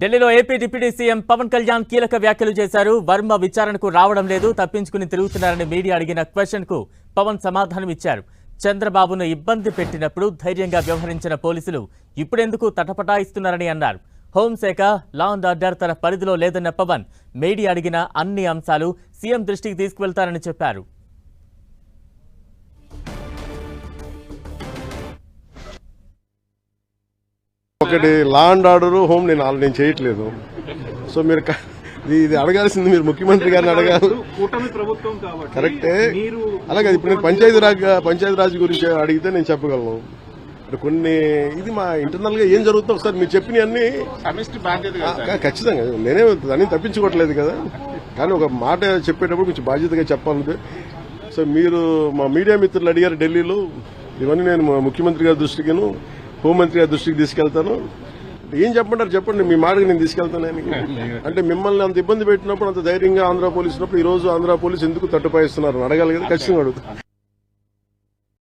ఢిల్లీలో AP deputy CM Pawan Kalyan కీలక వ్యాఖ్యలు చేశారు. వర్మ విచారణకు రావడం లేదు. తప్పించుకుని తిరుగుతున్నారని మీడియా అడిగిన క్వశ్చన్కు పవన్ సమాధానం ఇచ్చారు. చంద్రబాబును ఇబ్బంది పెట్టినప్పుడు ధైర్యంగా వ్యవహరించిన పోలీసులు ఇప్పుడెందుకు తటపటాయిస్తున్నారని అన్నారు. హోంశాఖ లా అండ్ ఆర్డర్ తన పరిధిలో లేదన్న పవన్ మీడియా అడిగిన అన్ని అంశాలు సీఎం దృష్టికి తీసుకువెళ్తారని చెప్పారు. ఒకటి లా అండ్ ఆర్డర్ హోమ్ నేను నేను చేయట్లేదు. సో మీరు ఇది అడగాల్సింది మీరు ముఖ్యమంత్రి గారిని అడగాలి. కూటమి ప్రభుత్వం కాబట్టి కరెక్టే. మీరు అలాగే ఇప్పుడు నేను పంచాయతీ రాజ్ పంచాయతీ రాజ్ గురించి అడిగితే నేను చెప్పగలను. ఇప్పుడు కొన్ని ఇది మా ఇంటర్నల్గా ఏం జరుగుతుందో ఒకసారి మీరు చెప్పిన అన్ని సమిష్టి బాధ్యత కదా ఖచ్చితంగా. నేనే దాన్ని తప్పించుకోవట్లేదు కదా. కానీ ఒక మాట చెప్పేటప్పుడు కొంచెం బాధ్యతగా చెప్పాలి సో మీరు మా మీడియా మిత్రులు అడిగారు ఢిల్లీలో. ఇవన్నీ నేను ముఖ్యమంత్రి గారి దృష్టికిను. హోంమంత్రి గారి దృష్టికి తీసుకెళ్తాను. ఏం చెప్పంటారు చెప్పండి మీ మాటకి నేను తీసుకెళ్తాను అంటే మిమ్మల్ని అంత ఇబ్బంది పెట్టినప్పుడు అంత ధైర్యంగా ఆంధ్ర పోలీసు ఈ రోజు ఆంధ్ర పోలీసు ఎందుకు తట్టుపాయిస్తున్నారు అడగాలి కదా ఖచ్చితంగా అడుగుతాను.